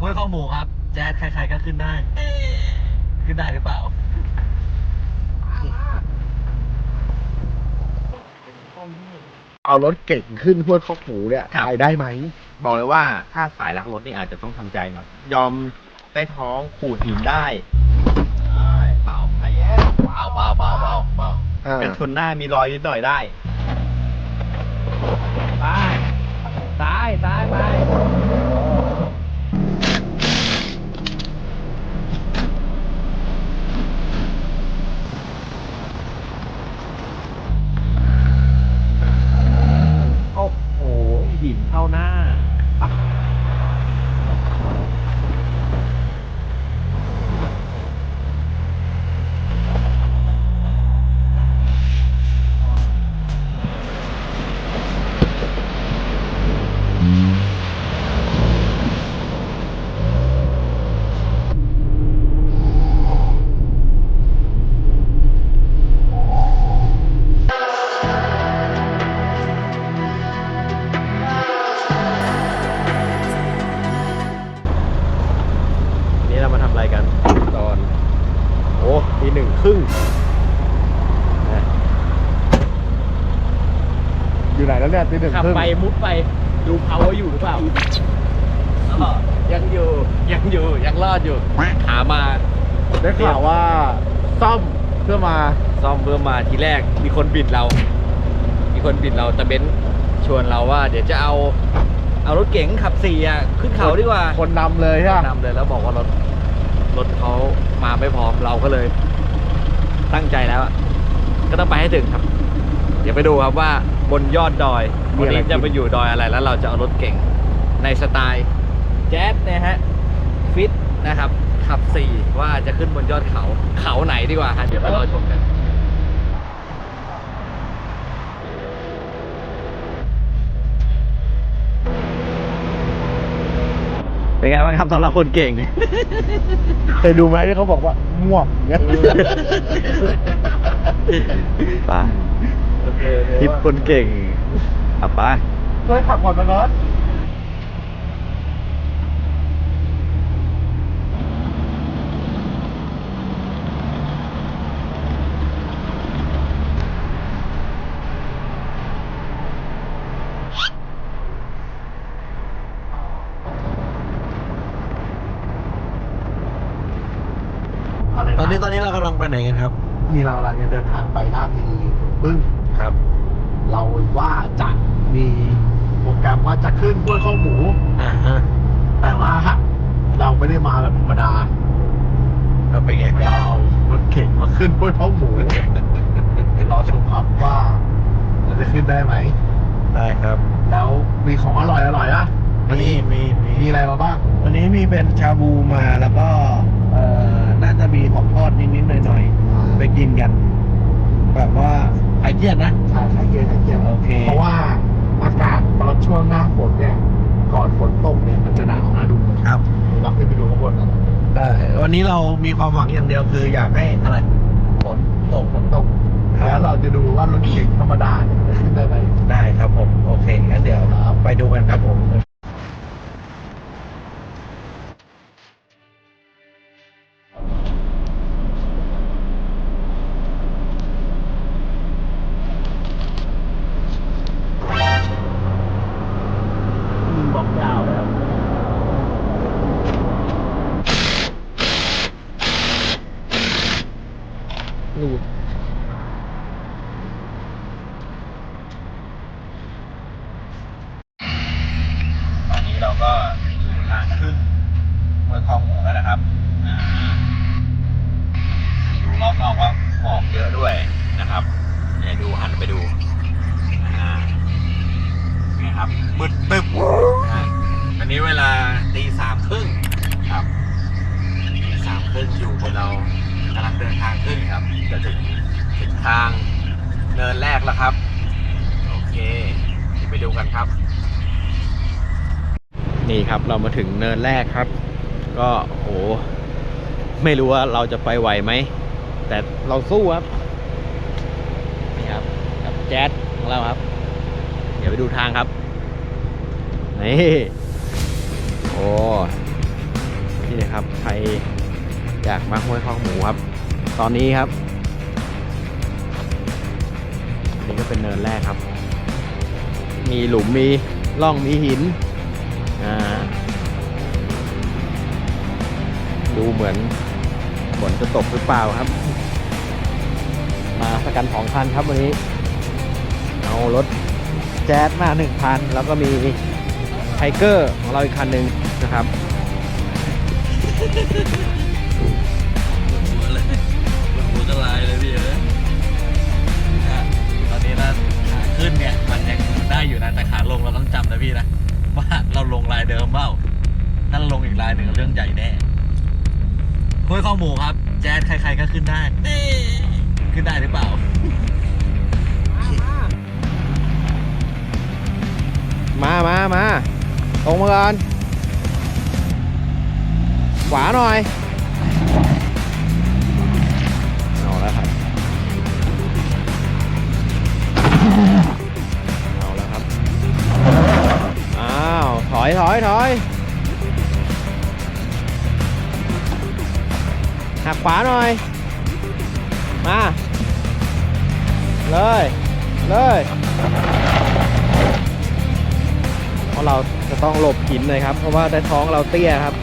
ห้วยข้อหมูครับ แจ๊สใครๆก็ขึ้นได้ ขึ้นได้หรือเปล่า เอารถเก่งขึ้นห้วยข้อหมูเนี่ยครับ ไปได้ไหม บอกเลยว่าถ้าสายรักรถนี่อาจจะต้องทำใจหน่อยยอมใต้ท้องขูดหินได้เปล่าไอ้แย่เปล่าเปล่าเปล่าเปล่าเปล่าอ่า เป็นชนหน้ามีรอยนิดหน่อยได้ไปซ้ายซ้ายไป แล้วเนี่ยตีหนึ่งขับครึ่งไปมุดไปดูเขาว่าอยู่หรือเปล่ายังอยู่ยังอยู่ยังรอดอยู่หามาได้ข่าวว่าซ่อมเพื่อมาซ่อมเพื่อมาทีแรกมีคนบิดเรา มีคนบิดเราแต่เบนซ์ชวนเราว่า เดี๋ยวจะเอาเอารถเก๋งขับสี่อะขึ้นเขาดีกว่าคนนำเลยใช่ไหมนำเลยแล้วบอกว่ารถรถเขามาไม่พร้อมเราก็เลย ตั้งใจแล้วอะก็ต้องไปให้ถึงครับ เดี๋ยวไปดูครับว่าบนยอดดอยวันนี้จะไปอยู่ดอยอะไรแล้วเราจะเอารถเก่งในสไตล์แจ๊สนะฮะฟิตนะครับขับสี่ว่าจะขึ้นบนยอดเขาเขาไหนดีกว่าฮะเดี๋ยวไปรอชมกันเป็นไงบ้างครับสำหรับคนเก่งเคยดูไหมที่เขาบอกว่าม่วงเนี่ยไป่ะ ทิปคนเก่งอะไปเคยขับก่อนมาก่อนตอนนี้ตอนนี้เรากำลังไปไหนกันครับ นี่เรากำลังจะเดินทางไปท่าทีบึ้ง ครับ เราว่าจะมีโปรแกรมว่าจะขึ้นห้วยข้อหมู อ่าฮะแต่ว่าเราไม่ได้มาแบบธรรมดาเราเป็นไงเราเอารถเข็นมาขึ้นห้วยข้อหมูรอชมครับว่าเราจะขึ้นได้ไหมได้ครับ แล้วมีของอร่อยอร่อยๆอะมีมีมีมีอะไรมาบ้างวันนี้มีเป็นชาบูมาแล้วก็เอ่อน่าจะมีของทอดนิดๆหน่อยๆไปกินกัน แบบว่า ไอเดียนนะใช่ใช่เกียร์ใช่เกียร์โอเคเพราะว่าอากาศตอนช่วงหน้าฝนเนี่ย ก่อนฝนตกเนี่ยมันจะหนาวนะดูครับ เราขึ้นไปดูข้างบนกันได้วันนี้เรามีความหวังอย่างเดียวคืออยากให้อะไรฝนตกฝนตกแล้วเราจะดูว่ารถเก๋งธรรมดาเนี่ยจะขึ้นได้ไหมได้ครับผม โอเคงั้นเดี๋ยวไปดูกันครับผม เนินแรกแล้วครับ โอเคไปดูกันครับ นี่ครับเรามาถึงเนินแรกครับ ก็โหไม่รู้ว่าเราจะไปไหวไหม แต่เราสู้ครับ นี่ครับกับแจ๊สของเราครับ เดี๋ยวไปดูทางครับ นี่โอ้นี่นะครับใครอยากมาห้วยข้องหมูครับ ตอนนี้ครับ นี่ก็เป็นเนินแรกครับ มีหลุมมีร่องมีหิน อ่า ดูเหมือนฝนจะตกหรือเปล่าครับ มาสกันสองคันครับวันนี้ เอารถแจ๊สมาหนึ่งคัน แล้วก็มีไทเกอร์ของเราอีกคันหนึ่งนะครับหัวเลยหัวกระลายเลยพี่เอ้ย ขึ้นเนี่ย มันยังได้อยู่นะแต่ขาลงเราต้องจำนะพี่นะว่าเราลงลายเดิมเปล่าถ้าเราลงอีกลายหนึ่งเรื่องใหญ่แน่ห้วยข้อหมูครับ แจ๊สใครๆก็ขึ้นได้ขึ้นได้หรือเปล่ามามามาตรงมาก่อนขวาหน่อย เอาแล้วครับ อ้าว ถอยถอยถอยหักขวาหน่อย มา เลย เลยเพราะเราจะต้องหลบหินเลยครับ เพราะว่าได้ท้องเราเตี้ยครับ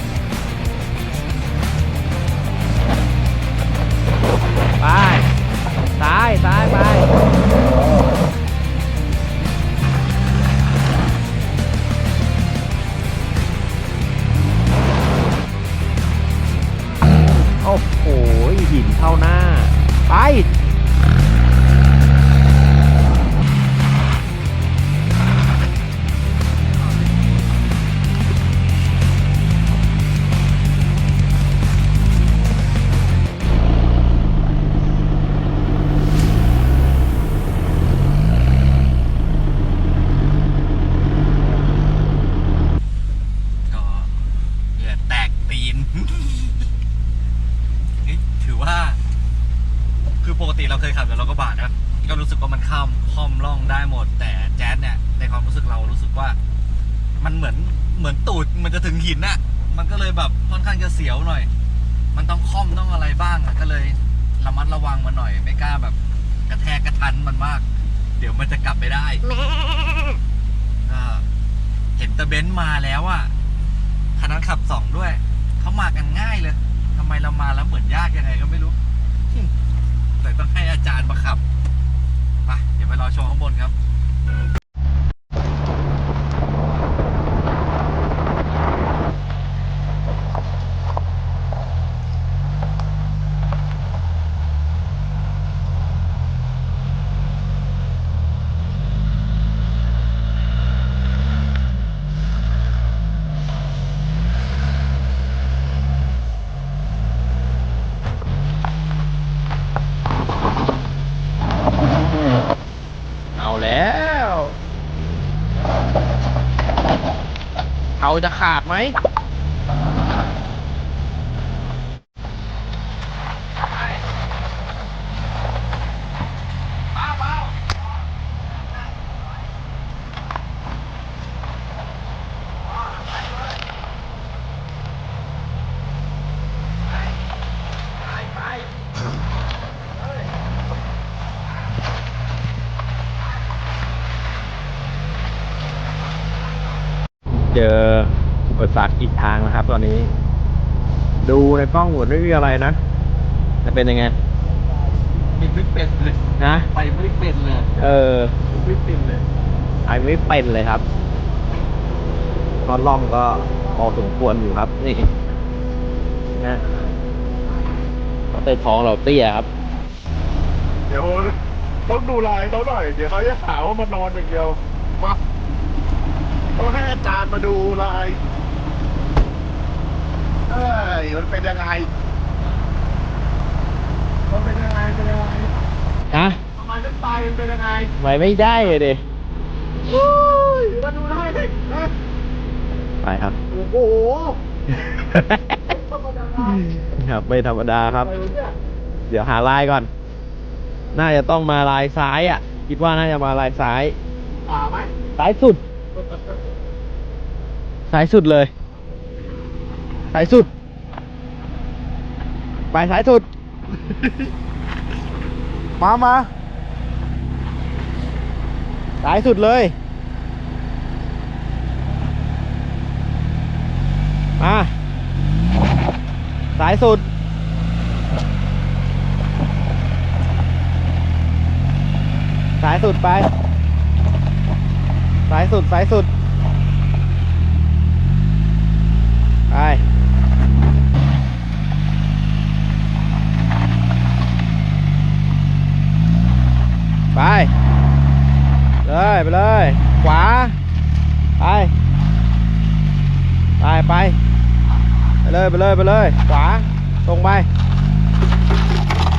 ไป ซ้าย ซ้าย ไป เข้าหน้า ไป มันจะกลับไปได้ก็เห็นตะเบนซ์มาแล้วอะคันนั้นขับสองด้วย เขามากันง่ายเลยทำไมเรามาแล้วเหมือนยากยังไงก็ไม่รู้ แต่ต้องให้อาจารย์มาขับไปเดี๋ยวไปรอชมข้างบนครับ เอาแล้ว เขาจะขาดไหม เจออุปสรรคอีกทางนะครับ ตอนนี้ ดู ในกล้องหมดไม่มีอะไรนะจะเป็นยังไงมีไม่เป็นเลยนะไปไม่เป็นเลยเออไม่เป็นเลยไอไม่เป็นเลยครับก็ล่องก็พอสมควรอยู่ครับ นี่นะเพราะใต้ท้องเราเตี้ยครับ เดี๋ยวต้องดูลายเขาหน่อย เดี๋ยวเขาจะถามว่ามันนอนอย่างเดียวมาต้องให้อาจารย์มาดูลายเอ้ ยมันเป็นยังไง มันเป็นยังไง เป็นยังไงนะทำไมน้ำตายมันเป็นยังไงไว้ไม่ได้เลยดิโอ้ยมาดูได้เลยนะไปครับ โอ้โหธรรมดาครับไม่ธรรมดาครับ อะไรวะเนี่ยเดี๋ยวหาลายก่อน น่าจะต้องมาลายซ้ายอะ คิดว่าน่าจะมาลายซ้าย ป่าไหม ซ้ายสุด ซ้ายสุดเลยซ้ายสุด ไปสายสุด มามาสายสุดเลย มาสายสุด สายสุดไป สายสุด สายสุด ไป ไป เลยไปเลย ขวา ไป ไปไปไปเลยไปเลยไปเลย ขวา ตรงไป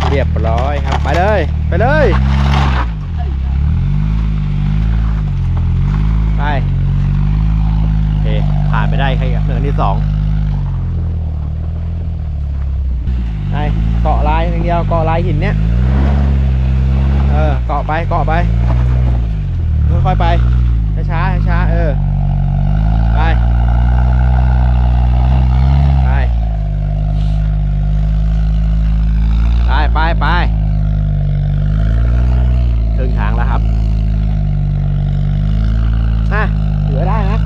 เรียบร้อยครับ ไปเลย ไปเลย ไปโอเคผ่านไปได้แค่เนินที่สองไปเกาะลายอย่างเดียวเกาะลายหินเนี้ย ออเกาะไปเกาะไปค่อยๆไปช้าๆช้าๆเออไปไปไปไปไปครึ่งทางแล้วครับอะเหลือได้นะ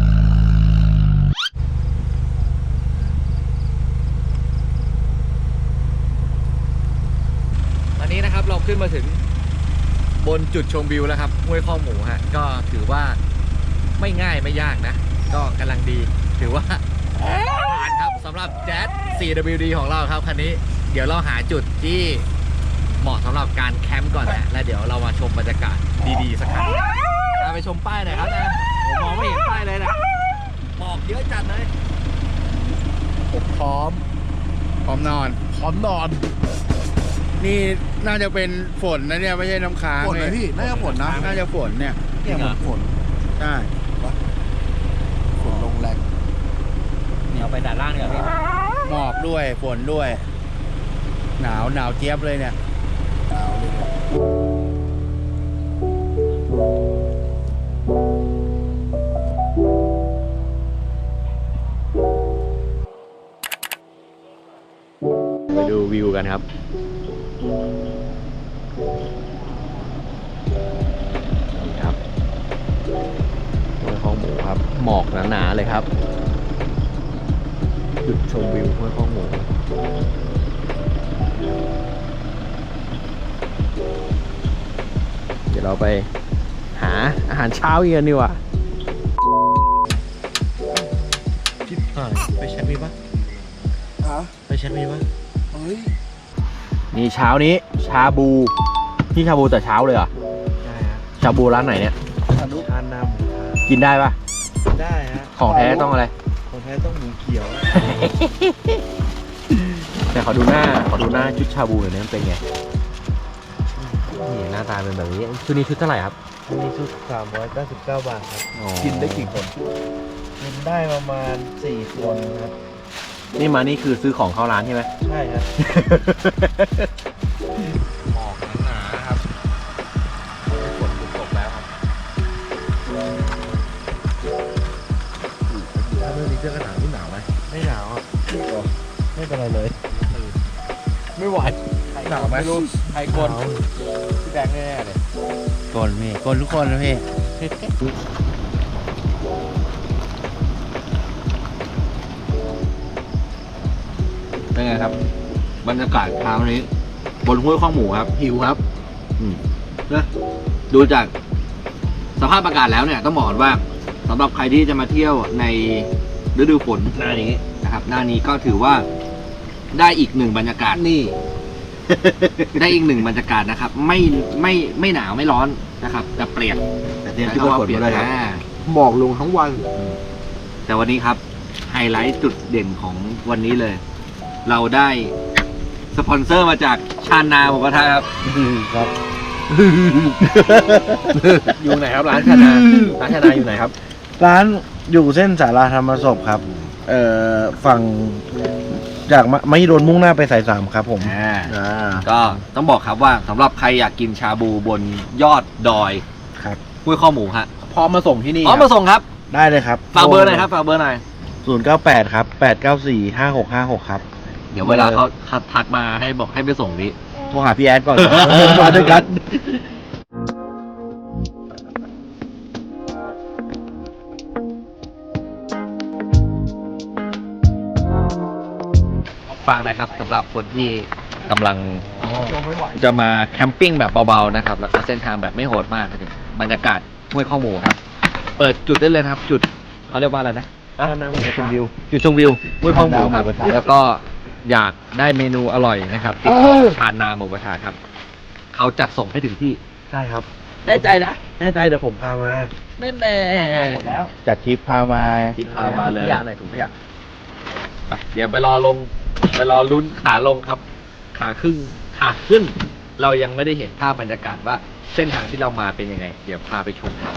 ตอนนี้นะครับเราขึ้นมาถึง บนจุดชมวิวแล้วครับห้วยข้อหมูฮะก็ถือว่าไม่ง่ายไม่ยากนะ ก็กำลังดีถือว่าผ่านครับสำหรับแจ๊ส 4WD ของเราครับคันนี้ เดี๋ยวเราหาจุดที่เหมาะสำหรับการแคมป์ก่อนนะแล้วเดี๋ยวเรามาชมบรรยากาศดีๆสักครั้งพาไปชมป้ายหน่อยครับนะผมมองไม่เห็นป้ายเลยนะหมอกเยอะจัดเลยผมพร้อม พร้อมนอน พร้อมนอน นี่น่าจะเป็นฝนนะเนี่ยไม่ใช่น้ำค้างฝนไหมเยพี่น่าจะฝนนะน่าจะฝนเนี่ยเนี่ยเหมือนฝนใช่ฝนลงแรงเดี๋ยวไปด่านล่างเดี๋ยวพี่ หมอกด้วยฝนด้วย หนาวหนาวเจี๊ยบเลยเนี่ย หนาวเลยเนี่ยไปดูวิวกันครับ นี่ครับห้วยข้องหมูครับ หมอกหนาๆเลยครับจุดชมวิวห้วยข้องหมูเดี๋ยวเราไปหาอาหารเช้าอีกกันดีกว่าชิบหายไปแชทมีปะฮะไปแชทมีปะเฮ้ย นี่เช้านี้ชาบูที่ชาบูแต่เช้าเลยเหรอได้ฮะชาบูร้านไหนเนี่ยทานทานน้ำหมูทานกินได้ปะได้ฮะของแท้ต้องอะไรคนแท้ต้องหมูเขียวแต่ขอดูหน้าขอดูหน้าชุดชาบูหน่อยนะมันเป็นไงนี่หน้าตาเป็นแบบนี้ชุดนี้ชุดเท่าไหร่ครับอันนี้ชุด399 บาทครับ กินได้กี่คน กินได้ประมาณ 4 คนครับ นี่มานี่คือซื้อของเข้าร้านใช่ไหม ใช่ครับ หมอกหนาๆครับฝนตกแล้วครับถ้าไม่มีเสื้อกันหนาวนี่หนาวไหมไม่หนาวอะไม่เป็นไรเลย ไม่ไหวหนาวไหมไม่รู้ใครกลหนาวพี่แบงค์แน่ๆเลยกลพี่กลทุกคนนะพี่ เป็นไงครับ บรรยากาศเช้านี้ บนห้วยข้องหมูครับ หิวครับ อืมนะดูจากสภาพอากาศแล้วเนี่ยต้องบอกก่อนว่าสำหรับใครที่จะมาเที่ยวในฤดูฝนหน้านี้นะครับ หน้านี้ก็ถือว่าได้อีกหนึ่งบรรยากาศนี่ ได้อีกหนึ่งบรรยากาศนะครับ ไม่ไม่ไม่หนาวไม่ร้อนนะครับแต่เปลี่ยนแต่เตรียมชุดกันฝนมาด้วยครับอ่าหมอกลงทั้งวัน แต่วันนี้ครับ ไฮไลท์จุดเด่นของวันนี้เลย เราได้สปอนเซอร์มาจากชานาหมูกระทะครับ ครับ อยู่ไหนครับร้านชานาร้านชานาอยู่ไหนครับ ร้านอยู่เส้นสาราธรรมศพครับ เอ่อฝั่งจากมมหิดลมุ่งหน้าไปสายสามครับผมอ่า อ่า ก็ต้องบอกครับว่าสำหรับใครอยากกินชาบูบนยอดดอยครับ ห้วยข้อหมูฮะพร้อมมาส่งที่นี่พร้อมมาส่งครับได้เลยครับฝากเบอร์หน่อยครับฝากเบอร์หน่อยศูนย์เก้าแปดครับแปดเก้าสี่ห้าหกห้าหกครับ เดี๋ยวเวลาเขาทักมาให้บอกให้ไปส่งนี้ โทรหาพี่แอดก่อน มาด้วยกัน ฟังนะครับสำหรับคนที่กำลังจะมาแคมปิ้งแบบเบาๆนะครับ แล้วก็เส้นทางแบบไม่โหดมากนะครับบรรยากาศห้วยข้อหมูครับ เปิดจุดได้เลยนะครับ จุดเขาเรียกว่าอะไรนะ จุดชมวิวจุดชมวิวห้วยข้อหมูครับ แล้วก็ อยากได้เมนูอร่อยนะครับติดทานนาหมูกระทะครับ เขาจัดส่งให้ถึงที่ ใช่ครับแน่ใจนะแน่ใจเดี๋ยวผมพามาแน่แน่หมดแล้วจัดทริปพามาทิศพามาเลยยาไหนถุงขยะไปเดี๋ยวไปรอลง ไปรอลุ้นขาลงครับ ขาขึ้นขาขึ้น เรายังไม่ได้เห็นภาพบรรยากาศว่าเส้นทางที่เรามาเป็นยังไง เดี๋ยวพาไปชมครับ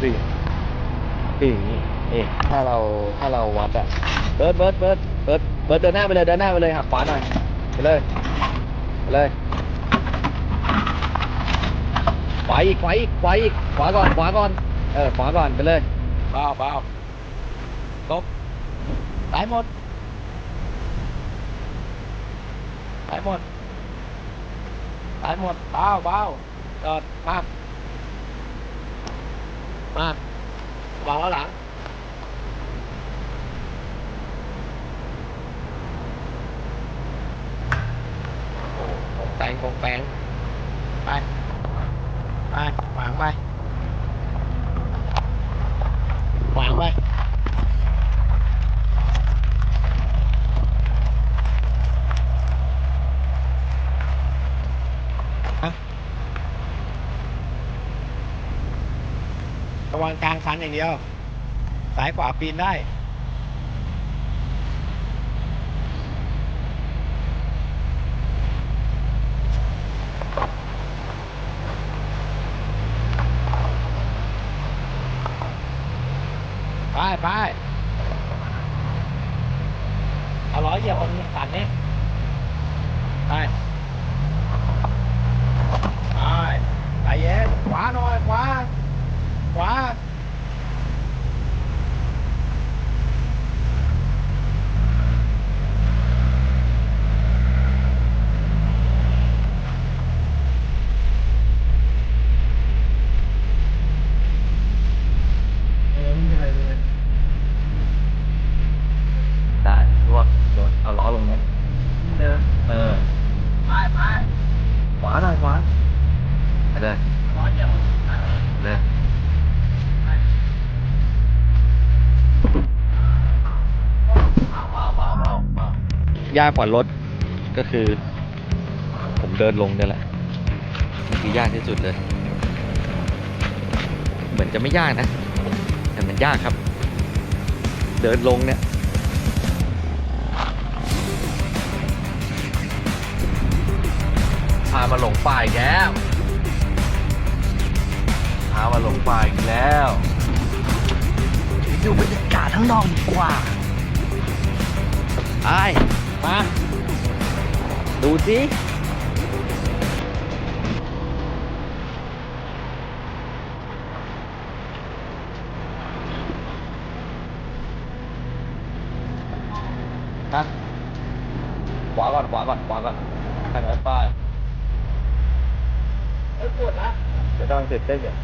คือคือคืออย่างนี้เอ๊ะถ้าเราถ้าเราวัดอะเบิร์ดเบิร์ดเบิร์ดเบิร์ดเบิร์ดเดินหน้าไปเลยเดินหน้าไปเลยหักขวาหน่อยไปเลยไปเลยขวาอีกขวาอีกขวาอีกขวาก่อนขวาก่อนเออขวาก่อนไปเลยเบาเบาตบสายหมดสายหมดสายหมดเบาเบาจอดมา มาวางแล้วหลังแต่งแปงโงแปงไป ไปวางไปวางไป ระวังกลางคันอย่างเดียว สายขวาปีนได้ ไปไปเอาล้อเหยียบบนสันนี่ไปใจเย็นขวาหน่อยขวา ขวาได้รวบโดดเอาล้อลงเนี่ยเดินเออ ไปไปขวาหน่อยขวาไปเลยเลย ย่าผ่อนรถก็คือ ผมเดินลงเนี่ยแหละมันคือยากที่สุดเลย เหมือนจะไม่ยากนะ แต่มันยากครับ เดินลงเนี่ยพามาหลงป่าอีกแล้วพามาหลงป่าอีกแล้วอยู่บรรยากาศข้างนอกดีกว่าไอ้ มา ดูสิฮะขวาก่อนขวาก่อนขวาก่อนทางนั้นป้ายเอ้ยปวดนะจะต้องเสร็จเต้นเนี่ย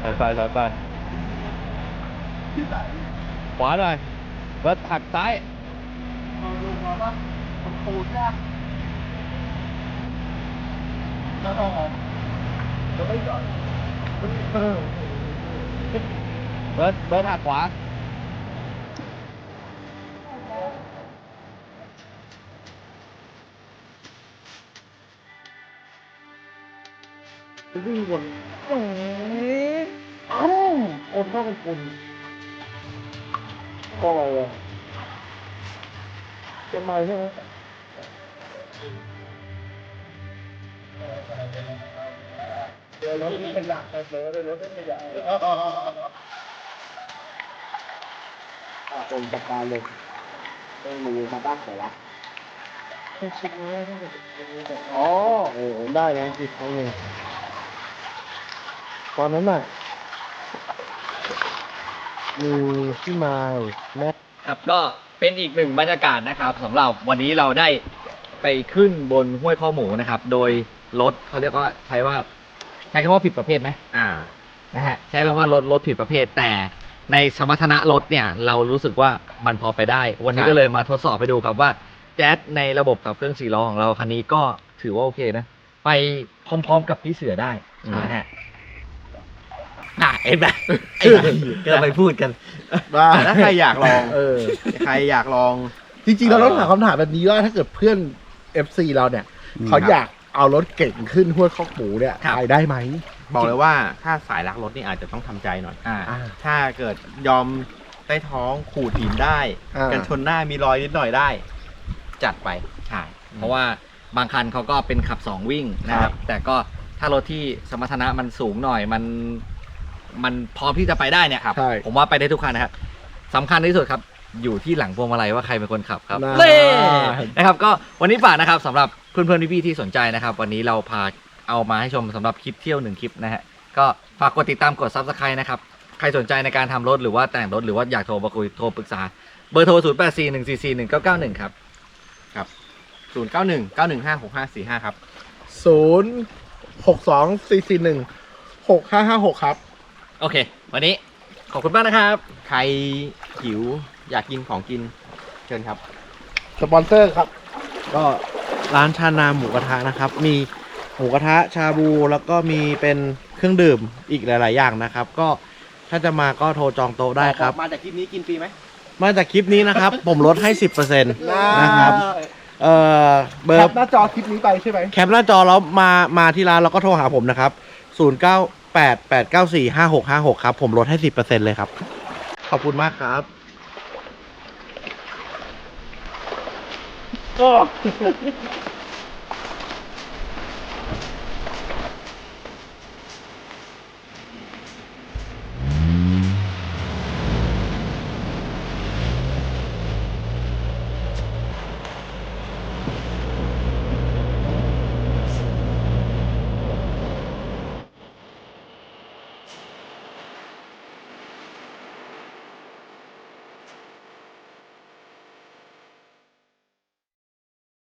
สายไปสายไปขวาหน่อยเบิร์ดหักซ้ายเบิ ร์ดเบิร์ดหักขวาวิ่งวนเอ๋อ้าวคนเข้าเป็นคน ก็อะไรอะเป็นไม้ใช่ไหมเดี๋ยวรถขยะไปเลยเดี๋ยวรถขยะอ่เป็นจัดการเลยต้องมือมาบ้งไหนวะอ๋อเออได้นะอีกครั้งหนึ่งตอนนั้นน่ะ มีพี่มายแม่ครับก็เป็นอีกหนึ่งบรรยากาศนะครับสำหรับวันนี้เราได้ไปขึ้นบนห้วยข้อหมูนะครับ โดยรถเขาเรียกว่าใช้ว่า ใช้คำว่าผิดประเภทไหมอ่านะฮะใช้คำว่ารถรถผิดประเภท แต่ในสมรรถนะรถเนี่ย เรารู้สึกว่ามันพอไปได้ วันนี้ใช่ก็เลยมาทดสอบไปดูครับว่าแจ๊สในระบบขับเครื่องสี่ล้อของเราคันนี้ก็ถือว่าโอเคนะ ไปพร้อมๆกับพี่เสือได้นะฮะน่ะ เห็นไหมไอ้ก็ไปพูดกันว่าถ้าใครอยากลองเออ ใครอยากลอง จริงๆ เราต้องถามคำถามแบบนี้ว่าถ้าเกิดเพื่อน FC เราเนี่ย เขาอยากเอารถเก่งขึ้นห้วยคอกหมูเนี่ยครับ ไปได้ไหม บอกเลยว่าถ้าสายรักรถนี่อาจจะต้องทำใจหน่อยอ่า อ่า ถ้าเกิดยอมใต้ท้องขูดหินได้ อ่ากั กันชนหน้ามีรอยนิดหน่อยได้ จัดไป ใช่เพราะว่าบางคันเขาก็เป็นขับสองวิ่งนะครับ แต่ก็ถ้ารถที่สมรรถนะมันสูงหน่อยมัน มันพร้อมที่จะไปได้เนี่ยครับ ใช่ ผมว่าไปได้ทุกคันนะครับสำคัญที่สุดครับ อยู่ที่หลังพวงมาลัยว่าใครเป็นคนขับครับน่า เล่นะครับก็วันนี้ฝากนะครับสำหรับเพื่อนๆพี่ๆที่สนใจนะครับ วันนี้เราพาเอามาให้ชมสำหรับคลิปเที่ยวหนึ่งคลิปนะฮะก็ฝากกดติดตามกด subscribe นะครับ ใครสนใจในการทำรถหรือว่าแต่งรถหรือว่าอยากโทรมาคุยโทรปรึกษาเบอร์โทร 0 8 4 1 4 4 1 9 9 1 ครับ0 9 1 9 1 5 6 5 4 5ครับ ศูนย์หกสองสี่สี่หนึ่งหกห้าห้าหกครับ โอเค วันนี้ขอบคุณมากนะครับ ใครหิวอยากกินของกินเชิญครับ สปอนเซอร์ครับ ก็ร้านชานาหมูกระทะนะครับ มีหมูกระทะชาบูแล้วก็มีเป็นเครื่องดื่มอีกหลาย ๆ อย่างนะครับ ก็ถ้าจะมาก็โทรจองโต๊ะได้ครับ มาจากคลิปนี้กินฟรีไหมมาจากคลิปนี้นะครับ ผมลดให้ 10%นะครับเอ่อเบอแคร์ปหน้าจอคลิปนี้ไปใช่ไหม แคปหน้าจอแล้วมามาที่ร้านแล้วก็โทรหาผมนะครับ 0 9 8 8 9 4 5 6 5 6 ครับ ผมลดให้ 10%เลยครับ ขอบคุณมากครับ ก็